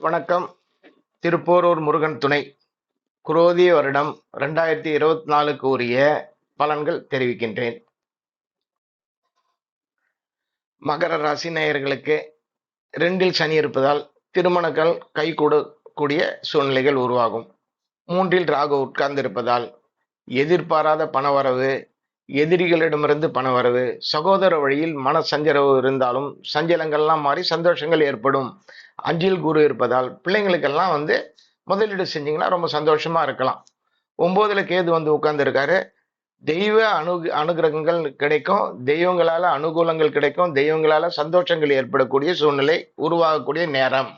வணக்கம். திருப்போரூர் முருகன் துணை. குரோதி வருடம் ரெண்டாயிரத்தி இருபத்தி நாலுக்கு உரிய பலன்கள் தெரிவிக்கின்றேன். மகர ராசி நேயர்களுக்கு ரெண்டில் சனி இருப்பதால் திருமணங்கள் கைகூடக்கூடிய சூழ்நிலைகள் உருவாகும். மூன்றில் ராகு உட்கார்ந்திருப்பதால் எதிர்பாராத பணவரவு எதிரிகளிடமிருந்து பணவரவு சகோதர வழியில் மன சஞ்சரவு இருந்தாலும் சஞ்சலங்கள்லாம் மாறி சந்தோஷங்கள் ஏற்படும். அஞ்சில் குரு இருப்பதால் பிள்ளைங்களுக்கெல்லாம் வந்து முதலீடு செஞ்சீங்கன்னா ரொம்ப சந்தோஷமா இருக்கலாம். ஒம்போதில் கேது வந்து உட்கார்ந்துருக்காரு. தெய்வ அனு அனுகிரகங்கள் கிடைக்கும். தெய்வங்களால அனுகூலங்கள் கிடைக்கும். தெய்வங்களால சந்தோஷங்கள் ஏற்படக்கூடிய சூழ்நிலை உருவாகக்கூடிய நேரம்.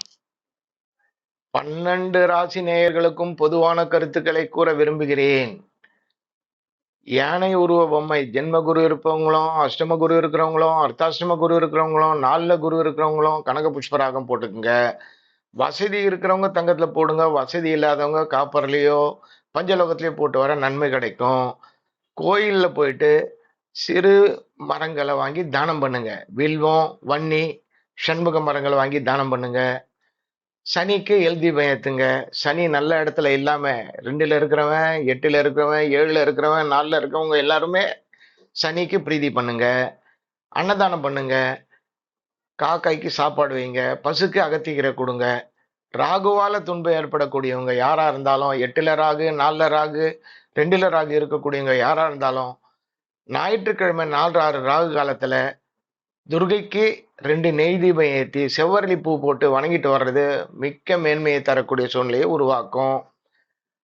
பன்னெண்டு ராசி நேயர்களுக்கும் பொதுவான கருத்துக்களை கூற விரும்புகிறேன். யானை உருவ பொம்மை ஜென்ம குரு இருப்பவங்களும் அஷ்டம குரு இருக்கிறவங்களும் அர்த்தாஷ்டம குரு இருக்கிறவங்களும் நாலில் குரு இருக்கிறவங்களும் கனக புஷ்பராகம் போட்டுக்குங்க. வசதி இருக்கிறவங்க தங்கத்தில் போடுங்க. வசதி இல்லாதவங்க காப்பர்லேயோ பஞ்சலோகத்திலயோ போட்டு வர நன்மை கிடைக்கும். கோயிலில் போயிட்டு சிறு மரங்களை வாங்கி தானம் பண்ணுங்க. வில்வம் வன்னி சண்முக மரங்களை வாங்கி தானம் பண்ணுங்கள் சனிக்கு எழுதி பயத்துங்க. சனி நல்ல இடத்துல இல்லாம ரெண்டுல இருக்கிறவன் எட்டுல இருக்கிறவன் ஏழுல இருக்கிறவன் நாலுல இருக்கிறவங்க எல்லாருமே சனிக்கு பிரீதி பண்ணுங்க. அன்னதானம் பண்ணுங்க. காக்காய்க்கு சாப்பாடு வைங்க. பசுக்கு அகத்திக்கீரை கொடுங்க. ராகுவால துன்பம் ஏற்படக்கூடியவங்க யாரா இருந்தாலும் எட்டுல ராகு நாலுல ராகு ரெண்டுல ராகு இருக்கக்கூடியவங்க யாரா இருந்தாலும் ஞாயிற்றுக்கிழமை நாலு ஆறு ராகு காலத்துல துர்கைக்கு ரெண்டு நெய் தீபம் ஏற்றி செவ்வரளி பூ போட்டு வணங்கிட்டு வர்றது மிக்க மேன்மையை தரக்கூடிய சூழ்நிலையை உருவாக்கும்.